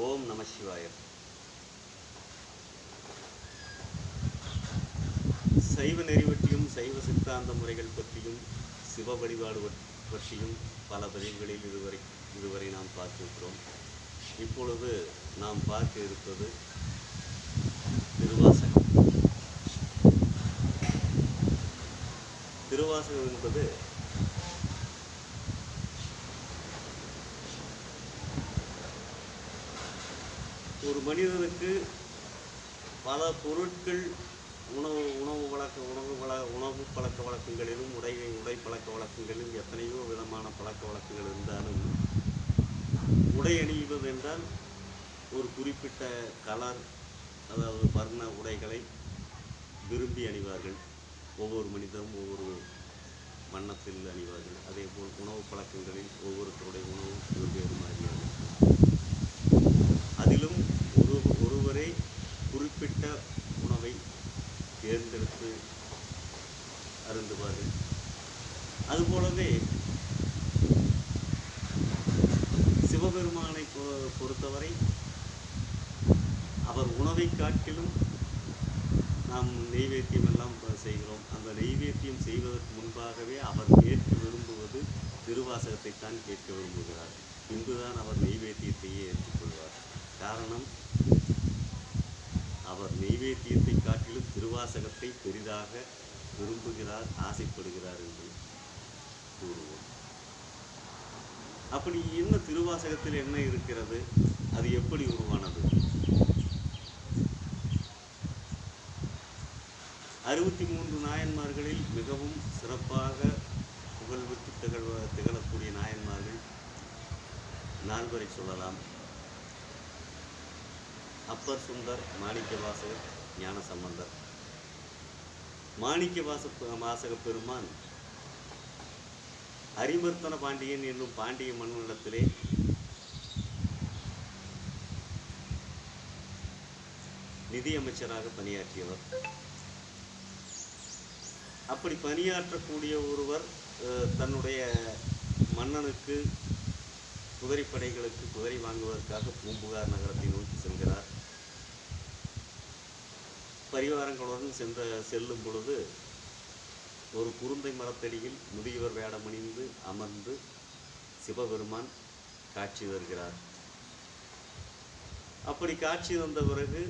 ஓம் நம சிவாய. சைவ நெறி பற்றியும் சைவ சித்தாந்த முறைகள் பற்றியும் சிவ வழிபாடு பற்றியும் பல பதிவுகளில் இதுவரை இதுவரை நாம் பார்த்திருக்கிறோம். இப்பொழுது நாம் பார்க்க இருப்பது திருவாசகம். திருவாசகம் என்பது மனிதனுக்கு பல பொருட்கள் உணவு உணவு வழக்க உணவு வள உணவு பழக்க வழக்கங்களிலும் உடை உடை பழக்க வழக்கங்களிலும் எத்தனையோ விதமான பழக்க வழக்கங்கள் இருந்தாலும் உடை அணிவது என்றால் ஒரு குறிப்பிட்ட கலர் அதாவது வர்ண உடைகளை விரும்பி அணிவார்கள். ஒவ்வொரு மனிதரும் ஒவ்வொரு வண்ணத்தில் அணிவார்கள். அதே போல் உணவு பழக்கங்களில் ஒவ்வொருத்தருடைய உணவு வெவ்வேறு மாதிரியாக இருக்கும். அதிலும் குறிப்பிட்ட உணவை தேர்ந்தெடுத்து அருந்துவார்கள் அதுபோலவே சிவபெருமானை பொ- பொறுத்தவரை அவர் உணவை காட்டிலும் நாம் நெய்வேத்தியம் எல்லாம் செய்கிறோம். அந்த நெய்வேத்தியம் செய்வதற்கு முன்பாகவே அவர் கேட்க விரும்புவது திருவாசகத்தை தான் கேட்க விரும்புகிறார். இங்குதான் அவர் நெய்வேத்தியத்தையே ஏற்றுக்கொள்வார். காரணம் அவர் நெய்வேத்தியத்தை காட்டிலும் திருவாசகத்தை பெரிதாக விரும்புகிறார் ஆசைப்படுகிறார் என்று கூறுவோம். அப்படி என்ன திருவாசகத்தில் என்ன இருக்கிறது? அது எப்படி உருவானது? அறுபத்தி மூன்று நாயன்மார்களில் மிகவும் சிறப்பாக புகழ்பெற்று திகழ்வ திகழக்கூடிய நாயன்மார்கள் நால்வரை சொல்லலாம். அப்பர் சுந்தர் மாணிக்கவாசகர் ஞான சம்பந்தர் மாணிக்க வாச வாசக பெருமான். அரிமர்த்தன பாண்டியன் என்னும் பாண்டிய மன்னனிடத்திலே நிதியமைச்சராக பணியாற்றியவர். அப்படி பணியாற்றக்கூடிய ஒருவர் அஹ், தன்னுடைய மன்னனுக்கு குதிரைப்படைகளுக்கு குதிரை வாங்குவதற்காக பூம்புகார் நகரத்தை நோக்கி செல்கிறார். பரிவாரங்களுடன் சென்ற செல்லும் பொழுது ஒரு குருந்தை மரத்தடியில் முதியவர் வேடமணிந்து அமர்ந்து சிவபெருமான் காட்சி தருகிறார். அப்படி காட்சி தந்த பிறகு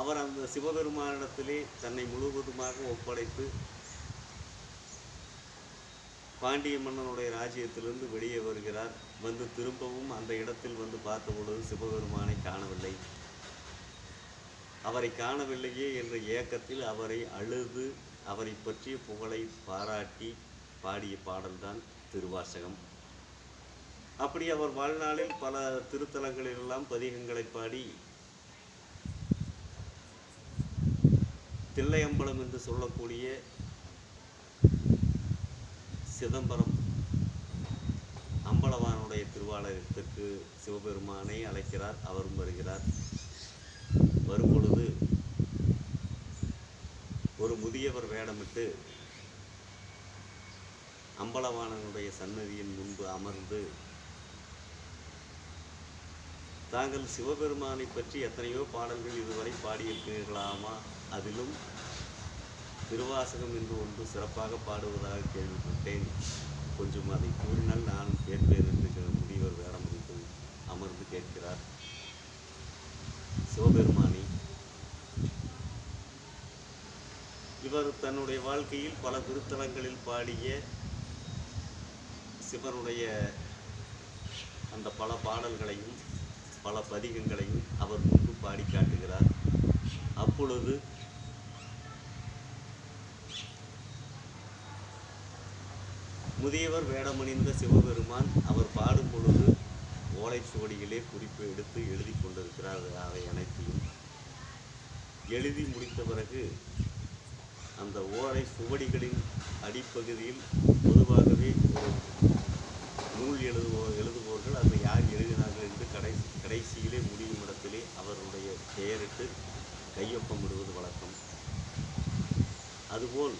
அவர் அந்த சிவபெருமானிடத்திலே தன்னை முழுவதுமாக ஒப்படைத்து பாண்டிய மன்னனுடைய ராஜ்யத்திலிருந்து வெளியே வருகிறார். வந்து திரும்பவும் அந்த இடத்தில் வந்து பார்த்த பொழுது சிவபெருமானை காணவில்லை. அவரை காணவில்லையே என்ற ஏக்கத்தில் அவரை அழுது அவரை பற்றிய புகழை பாராட்டி பாடிய பாடல்தான் திருவாசகம். அப்படி அவர் வாழ்நாளில் பல திருத்தலங்களிலெல்லாம் பதிகங்களை பாடி தில்லையம்பலம் என்று சொல்லக்கூடிய சிதம்பரம் அம்பலவானுடைய திருவாலயத்திற்கு சிவபெருமானை அழைக்கிறார் அவரும் வருகிறார். வரும்பொழுது ஒரு முதியவர் வேடமிட்டு அம்பலவாணனுடைய சன்னதியின் முன்பு அமர்ந்து தாங்கள் சிவபெருமானை பற்றி எத்தனையோ பாடல்கள் இதுவரை பாடியிருக்கிறீர்களாமா? அதிலும் திருவாசகம் என்று ஒன்று சிறப்பாக பாடுவதாக கேள்விப்பட்டேன். கொஞ்சம் அதை கூறினால் நானும் கேட்பேன் என்று க- முதியவர் வேடம் முடித்து அமர்ந்து கேட்கிறார் சிவபெருமானி. இவர் தன்னுடைய வாழ்க்கையில் பல திருத்தலங்களில் பாடிய சிவனுடைய அந்த பல பாடல்களையும் பல பதிகங்களையும் அவர் முன்பு பாடி காட்டுகிறார். அப்பொழுது முதியவர் வேடமணிந்த சிவபெருமான் அவர் பாடும் பொழுது ஓலைச்சுவடிகளே குறிப்பு எடுத்து எழுதி கொண்டிருக்கிறார்கள் அவை அனைத்தையும். எழுதி முடித்த பிறகு அந்த ஓலை சுவடிகளின் அடிப்பகுதியில் பொதுவாகவே ஒரு நூல் எழுதுவோ எழுதுபவர்கள் அதை யார் எழுதினார்கள் என்று கடைசி கடைசியிலே முடியும் இடத்திலே அவருடைய பெயரிட்டு கையொப்பமிடுவது வழக்கம். அதுபோல்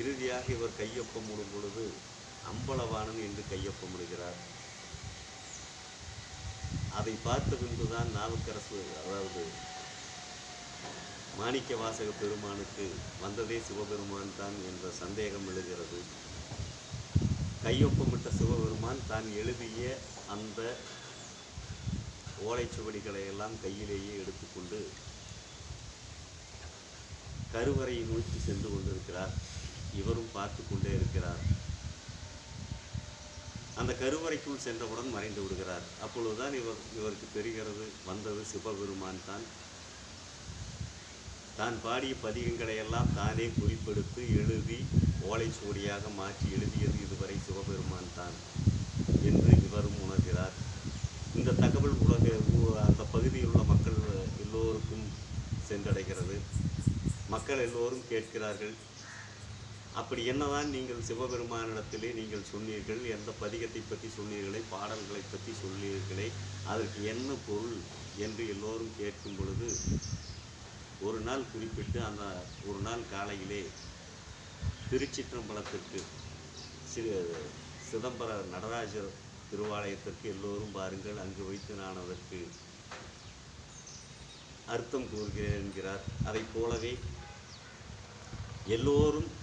இறுதியாக இவர் கையொப்பமிடும் பொழுது அம்பலவாணன் என்று கையொப்பமிடுகிறார். அதை பார்த்த பின்புதான் நாவுக்கரசு அதாவது மாணிக்க வாசக பெருமானுக்கு வந்ததே சிவபெருமான் தான் என்ற சந்தேகம் எழுகிறது. கையொப்பமிட்ட சிவபெருமான் தான் எழுதிய அந்த ஓலைச்சுவடிகளை எல்லாம் கையிலேயே எடுத்துக்கொண்டு கருவறையை நோக்கி சென்று கொண்டிருக்கிறார். இவரும் பார்த்து கொண்டே இருக்கிறார். அந்த கருவறைக்குள் சென்றவுடன் மறைந்து விடுகிறார். அப்பொழுதுதான் இவர் இவருக்கு தெரிகிறது வந்தது சிவபெருமான் தான். தான் பாடிய பதிகங்களை எல்லாம் தானே குறிப்பெடுத்து எழுதி ஓலைச்சுவடியாக மாற்றி எழுதியது இதுவரை சிவபெருமான் தான் என்று இவரும் உணர்கிறார். இந்த தகவல் உலக அந்த பகுதியில் உள்ள மக்கள் எல்லோருக்கும் சென்றடைகிறது. மக்கள் எல்லோரும் கேட்கிறார்கள் அப்படி என்னதான் நீங்கள் சிவபெருமானிடத்திலே நீங்கள் சொன்னீர்கள் எந்த பதிகத்தை பற்றி சொன்னீர்களே பாடல்களை பற்றி சொன்னீர்களே அதற்கு என்ன பொருள் என்று எல்லோரும் கேட்கும் பொழுது ஒரு நாள் குறிப்பிட்டு அந்த ஒரு நாள் காலையிலே திருச்சிற்றம்பலத்திற்கு சிறு சிதம்பர நடராஜர் திருவாலயத்திற்கு எல்லோரும் பாருங்கள் அங்கு வைத்து நான் அதற்கு அர்த்தம் கூறுகிறேன் என்கிறார். அதைப் போலவே எல்லோரும்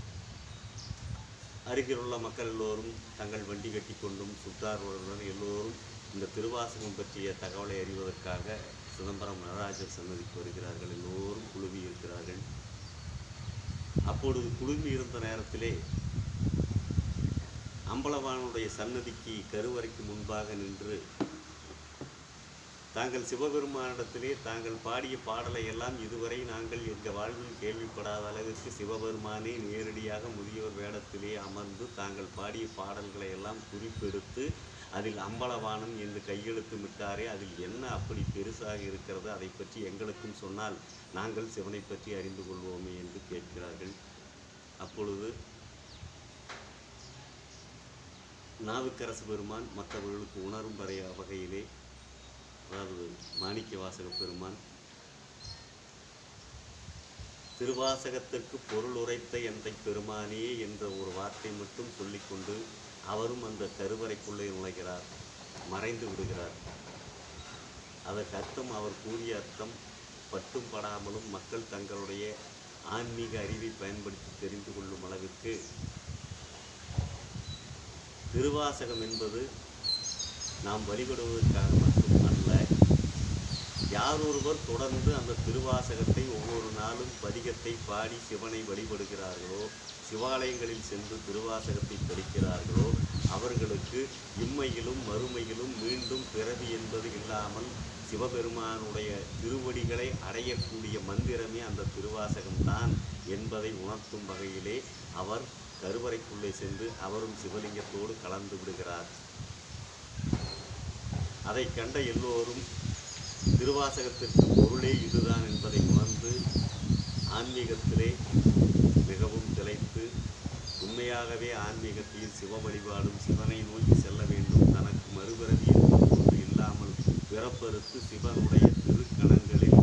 அருகிலுள்ள மக்கள் எல்லோரும் தங்கள் வண்டி கட்டி கொண்டும் சுற்றார்களுடன் எல்லோரும் இந்த திருவாசகம் பற்றிய தகவலை அறிவதற்காக சிதம்பரம் நடராஜர் சன்னதிக்கு வருகிறார்கள். எல்லோரும் குழுமி இருக்கிறார்கள். அப்பொழுது குழுமி இருந்த நேரத்திலே அம்பலவானுடைய சன்னதிக்கு கருவறைக்கு முன்பாக நின்று தாங்கள் சிவபெருமானிடத்திலே தாங்கள் பாடிய பாடலை எல்லாம் இதுவரை நாங்கள் எங்கள் வாழ்வில் கேள்விப்படாத அளவிற்கு சிவபெருமானே நேரடியாக முதியோர் வேடத்திலே அமர்ந்து தாங்கள் பாடிய பாடல்களை எல்லாம் குறிப்பெடுத்து அதில் அம்பலவானம் என்று கையெழுத்து விட்டாரே அதில் என்ன அப்படி பெருசாக இருக்கிறது அதை பற்றி எங்களுக்கும் சொன்னால் நாங்கள் சிவனை பற்றி அறிந்து கொள்வோமே என்று கேட்கிறார்கள். அப்பொழுது நாவுக்கரசு பெருமான் மற்றவர்களுக்கு உணரும் வரைய வகையிலே அதாவது மாணிக்க வாசக பெருமான் திருவாசகத்திற்கு பொருள் உரைத்த எந்தை பெருமானே என்ற ஒரு வார்த்தை மட்டும் சொல்லிக்கொண்டு அவரும் அந்த கருவறைக்குள்ளே நுழைகிறார் மறைந்து விடுகிறார். அதற்கு அர்த்தம் அவர் கூறிய அர்த்தம் பட்டும் படாமலும் மக்கள் தங்களுடைய ஆன்மீக அறிவை பயன்படுத்தி தெரிந்து கொள்ளும் அளவிற்கு திருவாசகம் என்பது நாம் வழிபடுவதற்காக மட்டும் யார் ஒருவர் தொடர்ந்து அந்த திருவாசகத்தை ஒவ்வொரு நாளும் பதிகத்தை பாடி சிவனை வழிபடுகிறார்களோ சிவாலயங்களில் சென்று திருவாசகத்தை படிக்கிறார்களோ அவர்களுக்கு இம்மையிலும் மறுமையிலும் மீண்டும் பிறவி என்பது இல்லாமல் சிவபெருமானுடைய திருவடிகளை அடையக்கூடிய மந்திரமே அந்த திருவாசகம்தான் என்பதை உணர்த்தும் வகையிலே அவர் கருவறைக்குள்ளே சென்று அவரும் சிவலிங்கத்தோடு கலந்து விடுகிறார். அதை கண்ட எல்லோரும் திருவாசகத்திற்கு பொருளே இதுதான் என்பதை உணர்ந்து ஆன்மீகத்திலே மிகவும் திளைத்து உண்மையாகவே ஆன்மீகத்தில் சிவ வழிபாடும் சிவனை நோக்கி செல்ல வேண்டும் தனக்கு மறுபிறவி ஒன்று இல்லாமல் பிறப்பறுத்து சிவனுடைய திருக்கணங்களில்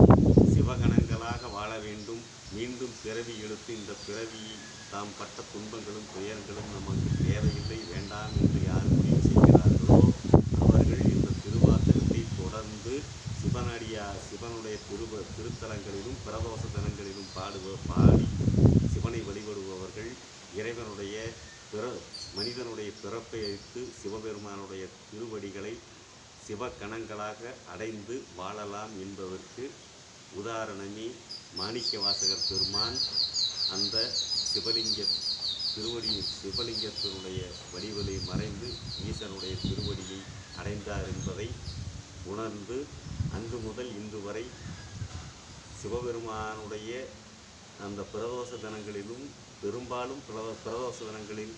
சிவகணங்களாக வாழ வேண்டும். மீண்டும் பிறவி எடுத்து இந்த பிறவியை தாம் பட்ட துன்பங்களும் துயர்களும் நமக்கு தேவையில்லை வேண்டாம் என்று யார் முடிவு செய்கிறார்களோ அவர்கள் இந்த திருவாசகத்தை தொடர்ந்து சிவனடியா சிவனுடைய திருவ திருத்தலங்களிலும் பிரதோஷ தினங்களிலும் பாடுவ பாடி சிவனை வழிபடுபவர்கள் இறைவனுடைய பிற மனிதனுடைய பிறப்பை அழித்து சிவபெருமானுடைய திருவடிகளை சிவக்கணங்களாக அடைந்து வாழலாம் என்பதற்கு உதாரணமே மாணிக்க வாசகர் பெருமான். அந்த சிவலிங்க திருவடி சிவலிங்கத்தினுடைய வடிவிலை மறைந்து ஈசனுடைய திருவடியை அடைந்தார் என்பதை உணர்ந்து அன்று முதல் இன்று வரை சிவபெருமானுடைய அந்த பிரதோஷ தினங்களிலும் பெரும்பாலும் பிரதோ- பிரதோஷ தினங்களில்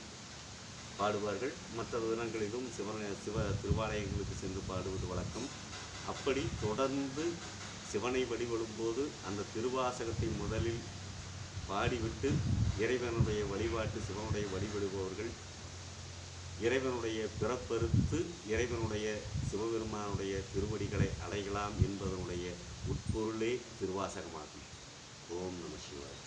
பாடுவார்கள். மற்ற தினங்களிலும் சிவ சிவ திருவாலயங்களுக்கு சென்று பாடுவது வழக்கம். அப்படி தொடர்ந்து சிவனை வழிபடும்போது அந்த திருவாசகத்தை முதலில் பாடிவிட்டு இறைவனுடைய வழிபாட்டு சிவனுடைய வழிபடுபவர்கள் இறைவனுடைய பிறப்பறுத்து இறைவனுடைய சிவபெருமானுடைய திருவடிகளை அடையலாம் என்பதனுடைய உட்பொருளே திருவாசகமாகும். ஓம் நம சிவாய்.